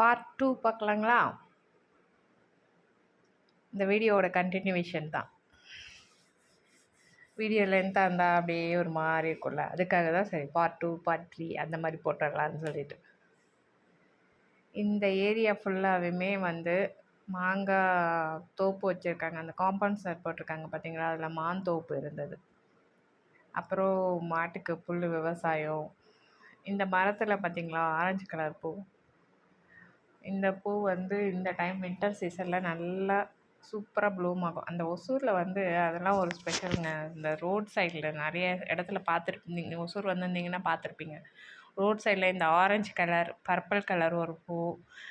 Part two பார்க்கலாங்களா? இந்த வீடியோவோட continuation தான். வீடியோ லென்த்தாக இருந்தால் அப்படியே ஒரு மாதிரி இருக்கும்ல. அதுக்காக தான் சரி பார்ட் டூ பார்ட் த்ரீ அந்த மாதிரி போட்டுடலான்னு சொல்லிட்டு. இந்த ஏரியா ஃபுல்லாகவுமே வந்து மாங்காய் தோப்பு வச்சுருக்காங்க. அந்த காம்பவுண்ட் சார் போட்டிருக்காங்க பார்த்தீங்களா அதில் மான் தோப்பு இருந்தது. அப்புறம் மாட்டுக்கு புல் விவசாயம். இந்த மரத்தில் பார்த்தீங்களா ஆரஞ்சு கலர் பூ. இந்த பூ வந்து இந்த டைம் வின்டர் சீசனில் நல்லா சூப்பராக ப்ளூம் ஆகும். அந்த ஒசூரில் வந்து அதெல்லாம் ஒரு ஸ்பெஷலுங்க இந்த ரோட் சைடில் நிறைய இடத்துல பார்த்துருப்பீங்க. ஒசூர் வந்திருந்தீங்கன்னா பார்த்துருப்பீங்க. ரோட் சைடில் இந்த ஆரஞ்சு கலர் பர்பிள் கலர் ஒரு பூ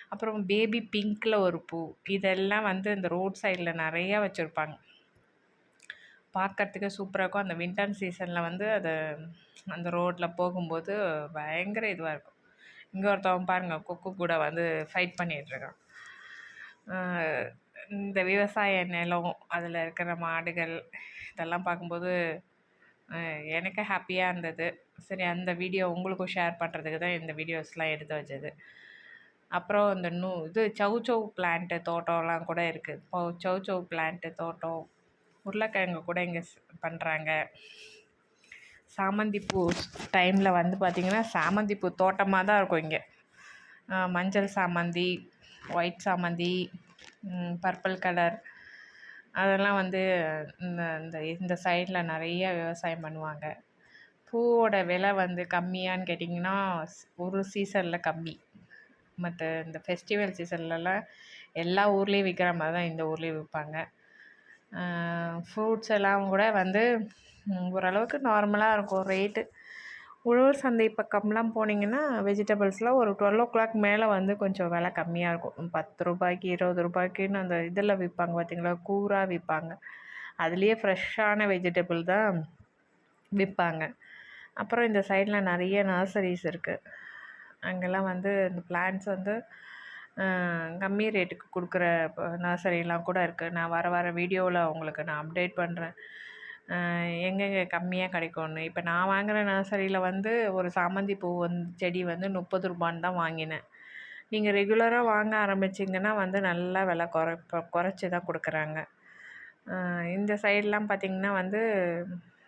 அப்புறம் பேபி பிங்க்கில் ஒரு பூ. இதெல்லாம் வந்து இந்த ரோட் சைடில் நிறையா வச்சுருப்பாங்க. பார்க்குறதுக்கே சூப்பராக இருக்கும். அந்த வின்டர் சீசனில் வந்து அது அந்த ரோட்டில் போகும்போது பயங்கர இதுவாக இருக்கும். இங்கே ஒருத்தவன் பாருங்கள் கொக்கு கூட வந்து ஃபைட் பண்ணிகிட்ருக்கான் இந்த விவசாய நிலம் அதில் இருக்கிற மாடுகள் இதெல்லாம் பார்க்கும்போது எனக்கு ஹாப்பியாக இருந்தது. சரி அந்த வீடியோ உங்களுக்கும் ஷேர் பண்ணுறதுக்கு தான் இந்த வீடியோஸ்லாம் எடுத்து வச்சது. அப்புறம் இந்த நூ இது சவு சவு பிளான்ட்டு தோட்டம்லாம் கூட இருக்குது இப்போ சவு சவு பிளான்ட்டு தோட்டம் உருளைக்கிழங்கு கூட இங்கே பண்ணுறாங்க சாமந்தி பூ டைமில் வந்து பார்த்திங்கன்னா சாமந்தி பூ தோட்டமாக தான் இருக்கும் இங்கே. மஞ்சள் சாமந்தி ஒயிட் சாமந்தி பர்பிள் கலர் அதெல்லாம் வந்து இந்த இந்த இந்த சைடில் நிறைய விவசாயம் பண்ணுவாங்க. பூவோட விலை வந்து கம்மியான்னு கேட்டிங்கன்னா ஒரு சீசனில் கம்மி. மற்ற இந்த ஃபெஸ்டிவல் சீசன்லலாம் எல்லா ஊர்லேயும் விற்கிற மாதிரி தான் இந்த ஊர்லேயும் விற்பாங்க ஃப்ரூட்ஸ் எல்லாம் கூட வந்து ஓரளவுக்கு நார்மலாக இருக்கும் ரேட்டு உழவர் சந்தை பக்கம்லாம் போனீங்கன்னா வெஜிடபிள்ஸ்லாம் ஒரு டுவெல் ஓ கிளாக் மேலே வந்து கொஞ்சம் விலை கம்மியாக இருக்கும். பத்து ரூபாய்க்கு இருபது ரூபாய்க்குன்னு அந்த இதில் விற்பாங்க பார்த்தீங்களா கூராக விற்பாங்க அதுலேயே ஃப்ரெஷ்ஷான வெஜிடபிள் தான் விற்பாங்க அப்புறம் இந்த சைடில் நிறைய நர்சரிஸ் இருக்குது அங்கெல்லாம் வந்து இந்த பிளான்ட்ஸ் வந்து கம்மி ரேட்டுக்கு கொடுக்குற நர்சரிலாம் கூட இருக்குது நான் வர வர வீடியோவில் உங்களுக்கு நான் அப்டேட் பண்ணுறேன் எங்கெங்கே கம்மியாக கிடைக்கும்னு. இப்போ நான் வாங்குகிற நர்சரியில் வந்து ஒரு சாமந்தி பூ வந்து செடி வந்து முப்பது ரூபான்னு தான் வாங்கினேன். நீங்கள் ரெகுலராக வாங்க ஆரம்பிச்சிங்கன்னா வந்து நல்லா விலை குறை குறைச்சி தான் கொடுக்குறாங்க. இந்த சைட்லாம் பார்த்திங்கன்னா வந்து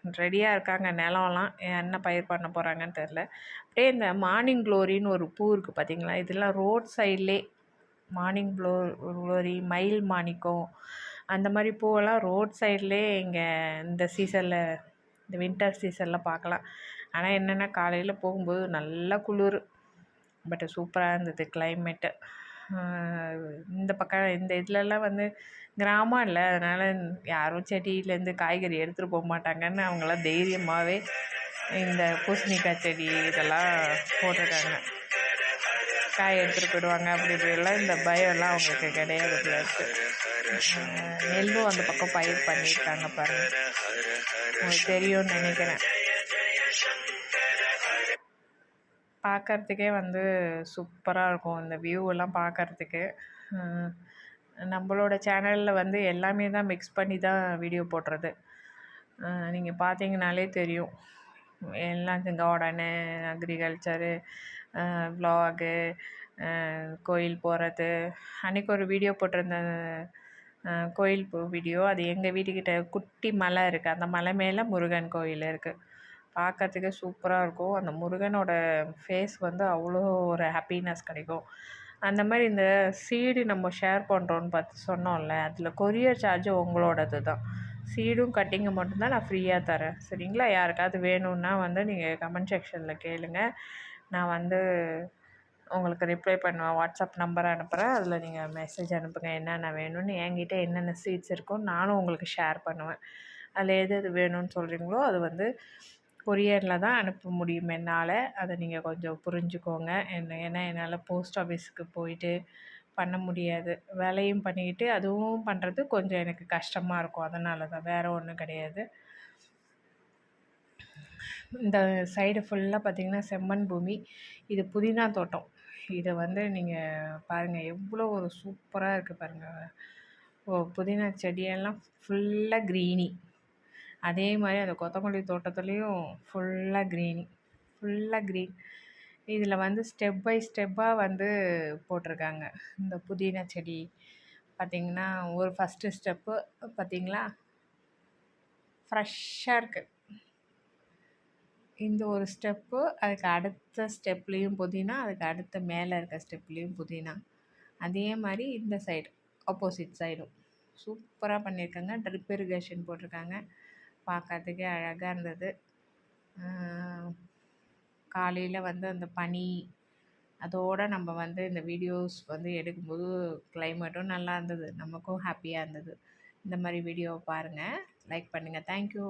ரெடியாக இருக்காங்க நிலம்லாம் என்ன பயிர் பண்ண போகிறாங்கன்னு தெரில அப்படியே இந்த மார்னிங் க்ளோரின்னு ஒரு பூ இருக்குது பார்த்திங்களா இதெல்லாம் ரோட் சைட்லே மார்னிங் க்ளோ க்ளோரி மயில் மாணிக்கம் அந்த மாதிரி பூவெல்லாம் ரோட் சைட்லே இங்கே இந்த சீசனில் இந்த வின்டர் சீசனில் பார்க்கலாம் ஆனால் என்னென்னா காலையில் போகும்போது நல்லா குளிர். பட் சூப்பராக இருந்தது கிளைமேட்டு இந்த பக்கம் இந்த இதுலலாம் வந்து கிராமம் இல்லை. அதனால் யாரும் செடியிலேருந்து காய்கறி எடுத்துகிட்டு போக மாட்டாங்கன்னு அவங்களாம் தைரியமாகவே இந்த பூசணிக்காய் செடி இதெல்லாம் போட்டுட்டாங்க காய் எடுத்துகிட்டு போயிடுவாங்க. அப்படி இப்படிலாம் இந்த பயம்லாம் அவங்களுக்கு கிடையாது ப்ளஸ் நெல்லும் அந்த பக்கம் பயிர் பண்ணியிருக்காங்க பாருங்கள் உங்களுக்கு தெரியும்னு நினைக்கிறேன். பார்க்கறதுக்கே வந்து சூப்பராக இருக்கும். இந்த வியூவெல்லாம் பார்க்கறதுக்கு நம்மளோட சேனலில் வந்து எல்லாமே தான் மிக்ஸ் பண்ணி தான் வீடியோ போடுறது. நீங்கள் பார்த்தீங்கனாலே தெரியும். எல்லாம் கார்டனு அக்ரிகல்ச்சரு வ்ளாகு கோயில் போகிறது அன்றைக்கி ஒரு வீடியோ போட்டிருந்தேன் கோயில் வீடியோ அது எங்கள் வீட்டுக்கிட்ட குட்டி மலை இருக்குது அந்த மலை மேலே முருகன் கோயில் இருக்குது பார்க்கறதுக்கே சூப்பராக இருக்கும். அந்த முருகனோட ஃபேஸ் வந்து அவ்வளோ ஒரு ஹாப்பினஸ் கிடைக்கும். அந்த மாதிரி இந்த சீடு நம்ம ஷேர் பண்ணுறோன்னு பார்த்து சொன்னோம்ல அதில் கொரியர் சார்ஜு உங்களோடது தான். சீடும் கட்டிங்கு மட்டும்தான் நான் ஃப்ரீயாக தரேன். சரிங்களா? யாருக்காவது வேணும்னா வந்து நீங்கள் கமெண்ட் செக்ஷனில் கேளுங்கள் நான் வந்து உங்களுக்கு ரிப்ளை பண்ணுவேன். வாட்ஸ்அப் நம்பர் அனுப்புகிறேன் அதில் நீங்கள் மெசேஜ் அனுப்புங்க. என்னென்ன வேணும்னு என்கிட்ட என்னென்ன சீட்ஸ் இருக்கோ நானும் உங்களுக்கு ஷேர் பண்ணுவேன். அதில் எது எது வேணும்னு சொல்கிறீங்களோ அது வந்து கொரியரில் தான் அனுப்ப முடியும் என்னால். அதை நீங்கள் கொஞ்சம் புரிஞ்சுக்கோங்க. என்ன ஏன்னா என்னால் போஸ்ட் ஆஃபீஸுக்கு போயிட்டு பண்ண முடியாது. வேலையும் பண்ணிக்கிட்டு அதுவும் பண்ணுறது கொஞ்சம் எனக்கு கஷ்டமாக இருக்கும். அதனால தான். வேறு ஒன்றும் கிடையாது. இந்த சைடு ஃபுல்லாக பார்த்திங்கன்னா செம்மண் பூமி இது புதினா தோட்டம். இதை வந்து நீங்கள் பாருங்கள் எவ்வளோ ஒரு சூப்பராக இருக்குது பாருங்கள் ஓ புதினா செடியெல்லாம் ஃபுல்லாக க்ரீனி அதே மாதிரி அந்த கொத்தமல்லி தோட்டத்துலேயும் ஃபுல்லாக க்ரீனி ஃபுல்லாக க்ரீன் இதில் வந்து ஸ்டெப் பை ஸ்டெப்பாக வந்து போட்டிருக்காங்க. இந்த புதினா செடி பார்த்திங்கன்னா ஒரு ஃபஸ்ட்டு ஸ்டெப்பு பார்த்திங்களா? ஃப்ரெஷ்ஷாக இருக்குது இந்த ஒரு ஸ்டெப்பு அதுக்கு அடுத்த ஸ்டெப்லேயும் புதினா அதுக்கு அடுத்த மேலே இருக்க ஸ்டெப்லேயும் புதினா. அதே மாதிரி இந்த சைடு ஆப்போசிட் சைடும் சூப்பராக பண்ணியிருக்காங்க. ட்ரிப் இரிகேஷன் போட்டிருக்காங்க. பார்க்கறதுக்கே அழகாக இருந்தது. காலையில் வந்து அந்த பனி அதோடு நம்ம வந்து இந்த வீடியோஸ் வந்து எடுக்கும்போது கிளைமேட்டும் நல்லா இருந்தது. நமக்கும் ஹாப்பியாக இருந்தது. இந்த மாதிரி வீடியோவை பாருங்கள் லைக் பண்ணுங்கள் தேங்க்யூ